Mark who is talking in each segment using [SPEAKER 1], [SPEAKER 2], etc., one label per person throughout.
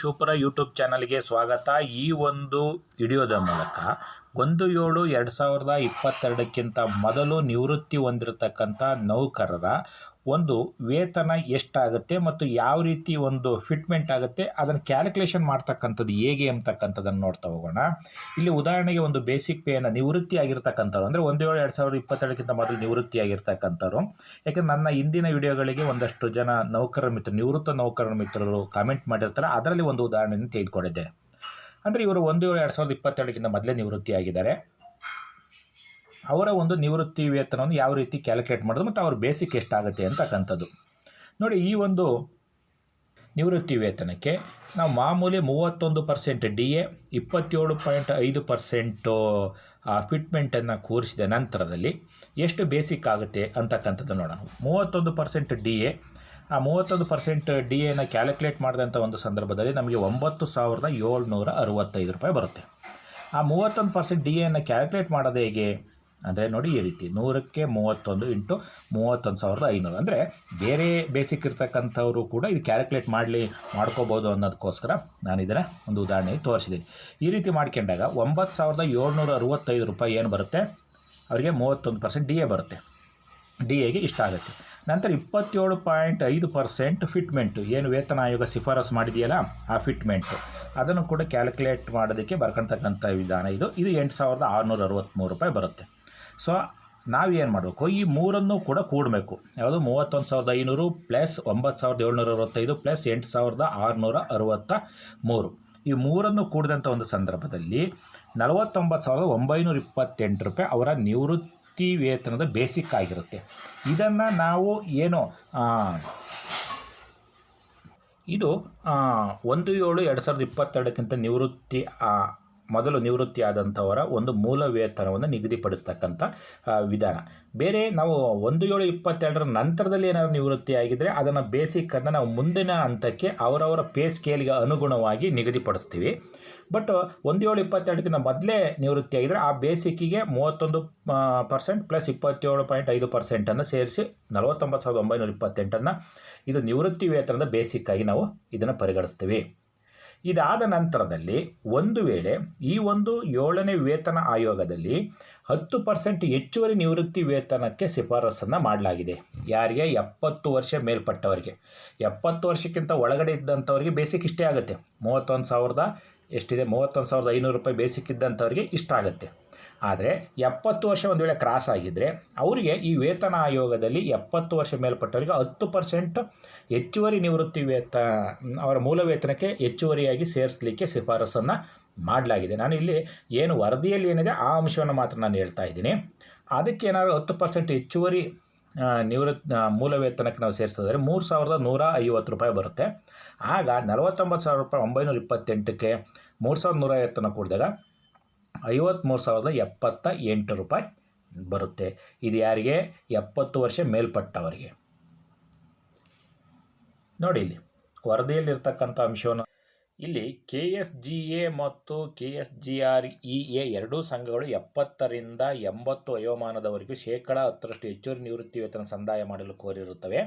[SPEAKER 1] Shivapura YouTube ಚಾನಲ್ಗೆ ಸ್ವಾಗತ. ಈ ಒಂದು ವಿಡಿಯೋದ ಮೂಲಕ ಒಂದು ಏಳು ಎರಡು ಸಾವಿರದ ಇಪ್ಪತ್ತೆರಡಕ್ಕಿಂತ ಮೊದಲು ನಿವೃತ್ತಿ ಹೊಂದಿರತಕ್ಕಂಥ ನೌಕರರ ಒಂದು ವೇತನ ಎಷ್ಟಾಗುತ್ತೆ ಮತ್ತು ಯಾವ ರೀತಿ ಒಂದು ಫಿಟ್ಮೆಂಟ್ ಆಗುತ್ತೆ, ಅದನ್ನು ಕ್ಯಾಲ್ಕುಲೇಷನ್ ಮಾಡ್ತಕ್ಕಂಥದ್ದು ಹೇಗೆ ಅಂತಕ್ಕಂಥದ್ದನ್ನು ನೋಡ್ತಾ ಹೋಗೋಣ. ಇಲ್ಲಿ ಉದಾಹರಣೆಗೆ ಒಂದು ಬೇಸಿಕ್ ಪೇನ ನಿವೃತ್ತಿ ಆಗಿರ್ತಕ್ಕಂಥವ್ರು ಅಂದರೆ ಒಂದು ಏಳು ಎರಡು ಸಾವಿರದ ಇಪ್ಪತ್ತೆರಡಕ್ಕಿಂತ ಮೊದಲು ನಿವೃತ್ತಿ ಆಗಿರ್ತಕ್ಕಂಥವ್ರು ಯಾಕೆಂದ್ರೆ ನನ್ನ ಹಿಂದಿನ ವಿಡಿಯೋಗಳಿಗೆ ಒಂದಷ್ಟು ಜನ ನೌಕರರ ಮಿತ್ರ, ನಿವೃತ್ತ ನೌಕರರ ಮಿತ್ರರು ಕಾಮೆಂಟ್ ಮಾಡಿರ್ತಾರೆ, ಅದರಲ್ಲಿ ಒಂದು ಉದಾಹರಣೆಯನ್ನು ತೆಗೆದುಕೊಂಡಿದ್ದೇನೆ ಅಂದರೆ ಇವರು ಒಂದು ಏಳು ಎರಡು ಸಾವಿರದ ಇಪ್ಪತ್ತೆರಡಕ್ಕಿಂತ ಮೊದಲೇ ನಿವೃತ್ತಿ ಆಗಿದ್ದಾರೆ ಅವರ ಒಂದು ನಿವೃತ್ತಿ ವೇತನವನ್ನು ಯಾವ ರೀತಿ ಕ್ಯಾಲ್ಕುಲೇಟ್ ಮಾಡೋದು ಮತ್ತು ಅವ್ರ ಬೇಸಿಕ್ ಎಷ್ಟಾಗುತ್ತೆ ಅಂತಕ್ಕಂಥದ್ದು. ನೋಡಿ, ಈ ಒಂದು ನಿವೃತ್ತಿ ವೇತನಕ್ಕೆ ನಾವು ಮಾಮೂಲಿ ಮೂವತ್ತೊಂದು ಪರ್ಸೆಂಟ್ ಡಿ ಎ, ಇಪ್ಪತ್ತೇಳು ಪಾಯಿಂಟ್ ಐದು ಪರ್ಸೆಂಟು ಫಿಟ್ಮೆಂಟನ್ನು ಕೂರಿಸಿದ ನಂತರದಲ್ಲಿ ಎಷ್ಟು ಬೇಸಿಕ್ ಆಗುತ್ತೆ ಅಂತಕ್ಕಂಥದ್ದು ನೋಡೋಣ. ಮೂವತ್ತೊಂದು ಪರ್ಸೆಂಟ್ ಡಿ ಎ, ಆ ಮೂವತ್ತೊಂದು ಪರ್ಸೆಂಟ್ ಡಿ ಎನ ಕ್ಯಾಲ್ಕುಲೇಟ್ ಮಾಡಿದಂಥ ಒಂದು ಸಂದರ್ಭದಲ್ಲಿ ನಮಗೆ ಒಂಬತ್ತು ಸಾವಿರದ ಏಳ್ನೂರ ಅರವತ್ತೈದು ರೂಪಾಯಿ ಬರುತ್ತೆ. ಆ ಮೂವತ್ತೊಂದು ಪರ್ಸೆಂಟ್ ಡಿ ಎನ ಕ್ಯಾಲ್ಕುಲೇಟ್ ಮಾಡೋದು ಹೇಗೆ? ಅಂದರೆ ನೋಡಿ ಈ ರೀತಿ ನೂರಕ್ಕೆ ಮೂವತ್ತೊಂದು ಇಂಟು ಮೂವತ್ತೊಂದು ಸಾವಿರದ ಐನೂರು. ಅಂದರೆ ಬೇರೆ ಬೇಸಿಕ್ ಇರ್ತಕ್ಕಂಥವರು ಕೂಡ ಇದು ಕ್ಯಾಲ್ಕುಲೇಟ್ ಮಾಡಲಿ, ಮಾಡ್ಕೋಬೋದು ಅನ್ನೋದಕ್ಕೋಸ್ಕರ ನಾನು ಇದನ್ನು ಒಂದು ಉದಾಹರಣೆ ತೋರಿಸಿದ್ದೀನಿ. ಈ ರೀತಿ ಮಾಡ್ಕೊಂಡಾಗ ಒಂಬತ್ತು ಸಾವಿರದ ಏಳ್ನೂರ ಅರವತ್ತೈದು ರೂಪಾಯಿ ಏನು ಬರುತ್ತೆ? ಅವರಿಗೆ ಮೂವತ್ತೊಂದು ಪರ್ಸೆಂಟ್ ಡಿ ಎ ಬರುತ್ತೆ. ಡಿ ಎಗೆ ಇಷ್ಟ ಆಗುತ್ತೆ. ನಂತರ ಇಪ್ಪತ್ತೇಳು ಪಾಯಿಂಟ್ ಐದು ಪರ್ಸೆಂಟ್ ಫಿಟ್ಮೆಂಟು ಏನು ವೇತನ ಆಯೋಗ ಶಿಫಾರಸು ಮಾಡಿದೆಯಲ್ಲ, ಆ ಫಿಟ್ಮೆಂಟು ಅದನ್ನು ಕೂಡ ಕ್ಯಾಲ್ಕುಲೇಟ್ ಮಾಡೋದಕ್ಕೆ ಬರ್ಕೊಳ್ತಕ್ಕಂಥ ವಿಧಾನ ಇದು. ಇದು ಎಂಟು ಸಾವಿರದ ಆರುನೂರ ಅರವತ್ತ್ಮೂರು ರೂಪಾಯಿ ಬರುತ್ತೆ. ಸೊ ನಾವೇನು ಮಾಡಬೇಕು? ಈ ಮೂರನ್ನು ಕೂಡ ಕೂಡಬೇಕು. ಯಾವುದು? ಮೂವತ್ತೊಂದು ಸಾವಿರದ ಐನೂರು ಪ್ಲಸ್ ಒಂಬತ್ತು ಸಾವಿರದ ಏಳ್ನೂರ ಅರವತ್ತೈದು ಪ್ಲಸ್ ಎಂಟು ಸಾವಿರದ ಆರುನೂರ ಅರವತ್ತ ಮೂರು. ಈ ಮೂರನ್ನು ಕೂಡಿದಂಥ ಒಂದು ಸಂದರ್ಭದಲ್ಲಿ ನಲವತ್ತೊಂಬತ್ತು ಸಾವಿರದ ಒಂಬೈನೂರ ಇಪ್ಪತ್ತೆಂಟು ರೂಪಾಯಿ ಅವರ ನಿವೃತ್ತಿ ವೇತನದ ಬೇಸಿಕ್ ಆಗಿರುತ್ತೆ. ಇದನ್ನು ನಾವು ಏನು ಇದು ಒಂದು ಏಳು ಎರಡು ಸಾವಿರದ ಇಪ್ಪತ್ತೆರಡಕ್ಕಿಂತ ನಿವೃತ್ತಿ ಮೊದಲು ನಿವೃತ್ತಿ ಆದಂಥವರ ಒಂದು ಮೂಲ ವೇತನವನ್ನು ನಿಗದಿಪಡಿಸ್ತಕ್ಕಂಥ ವಿಧಾನ. ಬೇರೆ ನಾವು ಒಂದು ಏಳು ಇಪ್ಪತ್ತೆರಡರ ನಂತರದಲ್ಲಿ ಏನಾದರೂ ನಿವೃತ್ತಿ ಆಗಿದ್ದರೆ ಅದನ್ನು ಬೇಸಿಕ್ಕನ್ನು ನಾವು ಮುಂದಿನ ಹಂತಕ್ಕೆ ಅವರವರ ಪೇ ಸ್ಕೇಲ್ಗೆ ಅನುಗುಣವಾಗಿ ನಿಗದಿಪಡಿಸ್ತೀವಿ. ಬಟ್ ಒಂದು ಏಳು ಇಪ್ಪತ್ತೆರಡಕ್ಕಿಂತ ಮೊದಲೇ ನಿವೃತ್ತಿ ಆಗಿದ್ದರೆ ಆ ಬೇಸಿಕ್ಕಿಗೆ ಮೂವತ್ತೊಂದು ಪರ್ಸೆಂಟ್ ಪ್ಲಸ್ ಇಪ್ಪತ್ತೇಳು ಪಾಯಿಂಟ್ ಐದು ಪರ್ಸೆಂಟನ್ನು ಸೇರಿಸಿ ನಲವತ್ತೊಂಬತ್ತು ಸಾವಿರದ ಒಂಬೈನೂರ ಇಪ್ಪತ್ತೆಂಟನ್ನು ಇದು ನಿವೃತ್ತಿ ವೇತನದ ಬೇಸಿಕ್ಕಾಗಿ ನಾವು ಇದನ್ನು ಪರಿಗಣಿಸ್ತೀವಿ. ಇದಾದ ನಂತರದಲ್ಲಿ ಒಂದು ವೇಳೆ ಈ ಒಂದು ಏಳನೇ ವೇತನ ಆಯೋಗದಲ್ಲಿ ಹತ್ತು ಪರ್ಸೆಂಟ್ ಹೆಚ್ಚುವರಿ ನಿವೃತ್ತಿ ವೇತನಕ್ಕೆ ಶಿಫಾರಸನ್ನು ಮಾಡಲಾಗಿದೆ. ಯಾರಿಗೆ? ಎಪ್ಪತ್ತು ವರ್ಷ ಮೇಲ್ಪಟ್ಟವರಿಗೆ. ಎಪ್ಪತ್ತು ವರ್ಷಕ್ಕಿಂತ ಒಳಗಡೆ ಇದ್ದಂಥವ್ರಿಗೆ ಬೇಸಿಕ್ ಇಷ್ಟೇ ಆಗುತ್ತೆ. ಮೂವತ್ತೊಂದು ಸಾವಿರದ ಎಷ್ಟಿದೆ? ಮೂವತ್ತೊಂದು ಸಾವಿರದ ಐನೂರು ರೂಪಾಯಿ ಬೇಸಿಕ್ ಇದ್ದಂಥವ್ರಿಗೆ ಇಷ್ಟ ಆಗುತ್ತೆ. ಆದರೆ ಎಪ್ಪತ್ತು ವರ್ಷ ಒಂದು ವೇಳೆ ಕ್ರಾಸ್ ಆಗಿದ್ದರೆ ಅವರಿಗೆ ಈ ವೇತನ ಆಯೋಗದಲ್ಲಿ ಎಪ್ಪತ್ತು ವರ್ಷ ಮೇಲ್ಪಟ್ಟವರಿಗೆ ಹತ್ತು ಪರ್ಸೆಂಟ್ ಹೆಚ್ಚುವರಿ ನಿವೃತ್ತಿ ವೇತ, ಅವರ ಮೂಲ ವೇತನಕ್ಕೆ ಹೆಚ್ಚುವರಿಯಾಗಿ ಸೇರಿಸಲಿಕ್ಕೆ ಶಿಫಾರಸನ್ನು ಮಾಡಲಾಗಿದೆ. ನಾನು ಇಲ್ಲಿ ಏನು ವರದಿಯಲ್ಲಿ ಏನಿದೆ ಆ ಅಂಶವನ್ನು ಮಾತ್ರ ನಾನು ಹೇಳ್ತಾ ಇದ್ದೀನಿ. ಅದಕ್ಕೆ ಏನಾದರೂ ಹತ್ತು ಪರ್ಸೆಂಟ್ ಹೆಚ್ಚುವರಿ ನಿವೃತ್ತ ಮೂಲ ವೇತನಕ್ಕೆ ನಾವು ಸೇರಿಸಿದ್ರೆ ಮೂರು ಸಾವಿರದ ನೂರ ಐವತ್ತು ರೂಪಾಯಿ ಬರುತ್ತೆ. ಆಗ ನಲವತ್ತೊಂಬತ್ತು ಸಾವಿರ ರೂಪಾಯಿ ಒಂಬೈನೂರ ಇಪ್ಪತ್ತೆಂಟಕ್ಕೆ ಮೂರು ಸಾವಿರದ ನೂರ ಐವತ್ತನ್ನು ಕೂಡಿದಾಗ ಐವತ್ತ್ಮೂರು ಸಾವಿರದ ಎಪ್ಪತ್ತ ಎಂಟು ರೂಪಾಯಿ ಬರುತ್ತೆ. ಇದು ಯಾರಿಗೆ? ಎಪ್ಪತ್ತು ವರ್ಷ ಮೇಲ್ಪಟ್ಟವರಿಗೆ. ನೋಡಿ ಇಲ್ಲಿ, ವರದಿಯಲ್ಲಿರ್ತಕ್ಕಂಥ ಅಂಶವನ್ನು. ಇಲ್ಲಿ ಕೆ ಎಸ್ ಜಿ ಎ ಮತ್ತು K S G R E A ಎರಡೂ ಸಂಘಗಳು ಎಪ್ಪತ್ತರಿಂದ ಎಂಬತ್ತು ವಯೋಮಾನದವರೆಗೂ ಶೇಕಡ ಹತ್ತರಷ್ಟು ಹೆಚ್ಚುವರಿ ನಿವೃತ್ತಿ ವೇತನ ಸಂದಾಯ ಮಾಡಲು ಕೋರಿರುತ್ತವೆ.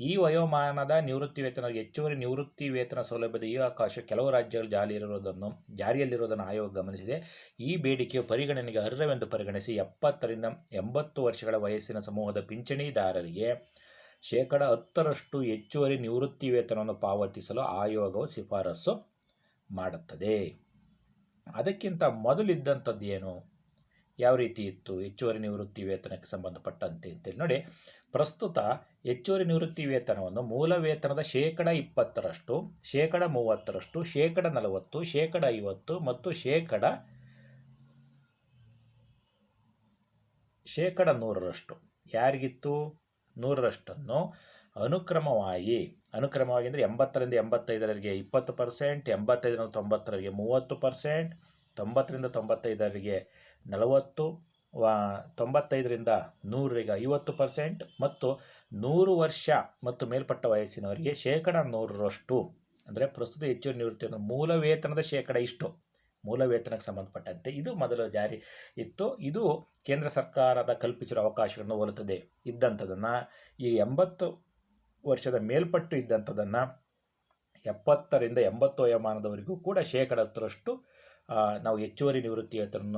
[SPEAKER 1] ಈ ವಯೋಮಾನದ ನಿವೃತ್ತಿ ವೇತನ, ಹೆಚ್ಚುವರಿ ನಿವೃತ್ತಿ ವೇತನ ಸೌಲಭ್ಯದ ಈ ಅವಕಾಶ ಕೆಲವು ರಾಜ್ಯಗಳು ಜಾರಿಯಲ್ಲಿರುವುದನ್ನು ಜಾರಿಯಲ್ಲಿರುವುದನ್ನು ಆಯೋಗ ಗಮನಿಸಿದೆ. ಈ ಬೇಡಿಕೆಯು ಪರಿಗಣನೆಗೆ ಅರ್ಹವೆಂದು ಪರಿಗಣಿಸಿ ಎಪ್ಪತ್ತರಿಂದ ಎಂಬತ್ತು ವರ್ಷಗಳ ವಯಸ್ಸಿನ ಸಮೂಹದ ಪಿಂಚಣಿದಾರರಿಗೆ ಶೇಕಡ ಹತ್ತರಷ್ಟು ಹೆಚ್ಚುವರಿ ನಿವೃತ್ತಿ ವೇತನವನ್ನು ಪಾವತಿಸಲು ಆಯೋಗವು ಶಿಫಾರಸು ಮಾಡುತ್ತದೆ. ಅದಕ್ಕಿಂತ ಮೊದಲಿದ್ದಂಥದ್ದೇನು? ಯಾವ ರೀತಿ ಇತ್ತು ಹೆಚ್ಚುವರಿ ನಿವೃತ್ತಿ ವೇತನಕ್ಕೆ ಸಂಬಂಧಪಟ್ಟಂತೆ ಅಂತೇಳಿ ನೋಡಿ. ಪ್ರಸ್ತುತ ಹೆಚ್ಚುವರಿ ನಿವೃತ್ತಿ ವೇತನವನ್ನು ಮೂಲ ವೇತನದ ಶೇಕಡ ಇಪ್ಪತ್ತರಷ್ಟು, ಶೇಕಡ ಮೂವತ್ತರಷ್ಟು, ಶೇಕಡ ನಲವತ್ತು, ಶೇಕಡ ಐವತ್ತು ಮತ್ತು ಶೇಕಡ ಶೇಕಡ ನೂರರಷ್ಟು. ಯಾರಿಗಿತ್ತು? ನೂರರಷ್ಟನ್ನು ಅನುಕ್ರಮವಾಗಿ ಅನುಕ್ರಮವಾಗಿ ಅಂದರೆ ಎಂಬತ್ತರಿಂದ ಎಂಬತ್ತೈದರಿಗೆ ಇಪ್ಪತ್ತು ಪರ್ಸೆಂಟ್, ಎಂಬತ್ತೈದರಿಂದ ತೊಂಬತ್ತರವರೆಗೆ ಮೂವತ್ತು ಪರ್ಸೆಂಟ್ ತೊಂಬತ್ತರಿಂದ ತೊಂಬತ್ತೈದರಿಗೆ ನಲವತ್ತು, ವಾ, ತೊಂಬತ್ತೈದರಿಂದ ನೂರರಿಗೆ ಐವತ್ತು ಪರ್ಸೆಂಟ್ ಮತ್ತು ನೂರು ವರ್ಷ ಮತ್ತು ಮೇಲ್ಪಟ್ಟ ವಯಸ್ಸಿನವರಿಗೆ ಶೇಕಡ ನೂರರಷ್ಟು. ಅಂದರೆ ಪ್ರಸ್ತುತ ಹೆಚ್ಚು ನಿವೃತ್ತಿಯನ್ನು ಮೂಲ ವೇತನದ ಶೇಕಡ ಇಷ್ಟು. ಮೂಲ ವೇತನಕ್ಕೆ ಸಂಬಂಧಪಟ್ಟಂತೆ ಇದು ಮೊದಲು ಜಾರಿ ಇತ್ತು. ಇದು ಕೇಂದ್ರ ಸರ್ಕಾರದ ಕಲ್ಪಿಸಿರುವ ಅವಕಾಶಗಳನ್ನು ಹೋಲುತ್ತದೆ. ಇದ್ದಂಥದನ್ನು, ಈ ಎಂಬತ್ತು ವರ್ಷದ ಮೇಲ್ಪಟ್ಟು ಇದ್ದಂಥದನ್ನು ಎಪ್ಪತ್ತರಿಂದ ಎಂಬತ್ತು ವಯಮಾನದವರೆಗೂ ಕೂಡ ಶೇಕಡ ಹತ್ತರಷ್ಟು ನಾವು ಹೆಚ್ಚುವರಿ ನಿವೃತ್ತಿ ವೇತನ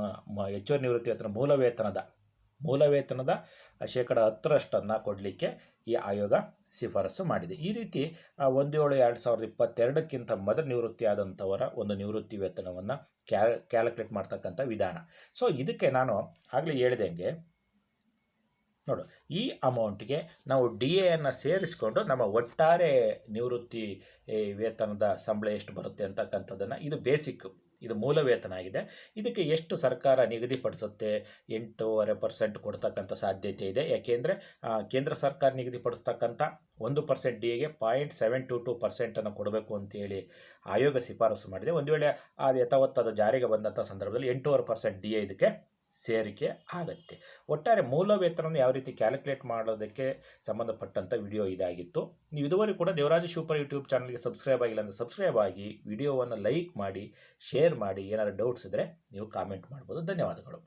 [SPEAKER 1] ಹೆಚ್ಚುವರಿ ನಿವೃತ್ತಿ ವೇತನ ಮೂಲ ವೇತನದ ಮೂಲ ವೇತನದ ಶೇಕಡ ಹತ್ತರಷ್ಟನ್ನು ಕೊಡಲಿಕ್ಕೆ ಈ ಆಯೋಗ ಶಿಫಾರಸು ಮಾಡಿದೆ. ಈ ರೀತಿ ಒಂದು ಏಳು ಎರಡು ಸಾವಿರದ ಇಪ್ಪತ್ತೆರಡಕ್ಕಿಂತ ಮೊದಲು ನಿವೃತ್ತಿ ಆದಂಥವರ ಒಂದು ನಿವೃತ್ತಿ ವೇತನವನ್ನು ಕ್ಯಾಲ್, ಕ್ಯಾಲ್ಕುಲೇಟ್ ಮಾಡ್ತಕ್ಕಂಥ ವಿಧಾನ. ಸೊ, ಇದಕ್ಕೆ ನಾನು ಆಗಲೇ ಹೇಳ್ದಂಗೆ ನೋಡು, ಈ ಅಮೌಂಟ್ಗೆ ನಾವು ಡಿ ಎಯನ್ನು ಸೇರಿಸ್ಕೊಂಡು ನಮ್ಮ ಒಟ್ಟಾರೆ ನಿವೃತ್ತಿ ವೇತನದ ಸಂಬಳ ಎಷ್ಟು ಬರುತ್ತೆ ಅಂತಕ್ಕಂಥದ್ದನ್ನು, ಇದು ಬೇಸಿಕ್ ಇದು ಮೂಲ ವೇತನ ಆಗಿದೆ. ಇದಕ್ಕೆ ಎಷ್ಟು ಸರ್ಕಾರ ನಿಗದಿಪಡಿಸುತ್ತೆ? ಎಂಟೂವರೆ ಪರ್ಸೆಂಟ್ ಕೊಡ್ತಕ್ಕಂಥ ಸಾಧ್ಯತೆ ಇದೆ. ಯಾಕೆಂದರೆ ಕೇಂದ್ರ ಸರ್ಕಾರ ನಿಗದಿಪಡಿಸ್ತಕ್ಕಂಥ ಒಂದು ಪರ್ಸೆಂಟ್ ಡಿ ಎಗೆ ಪಾಯಿಂಟ್ ಸೆವೆನ್ ಟು ಟು ಪರ್ಸೆಂಟನ್ನು ಕೊಡಬೇಕು ಅಂತೇಳಿ ಆಯೋಗ ಶಿಫಾರಸು ಮಾಡಿದೆ. ಒಂದು ವೇಳೆ ಅದು ಯಥಾವತ್ತಾದ ಜಾರಿಗೆ ಬಂದಂಥ ಸಂದರ್ಭದಲ್ಲಿ ಎಂಟೂವರೆ ಪರ್ಸೆಂಟ್ ಡಿ ಎ ಇದಕ್ಕೆ ಸೇರಿಕೆ ಆಗುತ್ತೆ. ಒಟ್ಟಾರೆ ಮೂಲ ವೇತನವನ್ನು ಯಾವ ರೀತಿ ಕ್ಯಾಲ್ಕುಲೇಟ್ ಮಾಡೋದಕ್ಕೆ ಸಂಬಂಧಪಟ್ಟಂಥ ವಿಡಿಯೋ ಇದಾಗಿತ್ತು. ನೀವು ಇದುವರೆಗೂ ಕೂಡ ದೇವರಾಜ ಸೂಪರ್ ಯೂಟ್ಯೂಬ್ ಚಾನಲ್ಗೆ ಸಬ್ಸ್ಕ್ರೈಬ್ ಆಗಿಲ್ಲ ಅಂದರೆ ಸಬ್ಸ್ಕ್ರೈಬ್ ಆಗಿ ವಿಡಿಯೋವನ್ನು ಲೈಕ್ ಮಾಡಿ ಶೇರ್ ಮಾಡಿ ಏನಾದರೂ ಡೌಟ್ಸ್ ಇದ್ದರೆ ನೀವು ಕಾಮೆಂಟ್ ಮಾಡ್ಬೋದು. ಧನ್ಯವಾದಗಳು.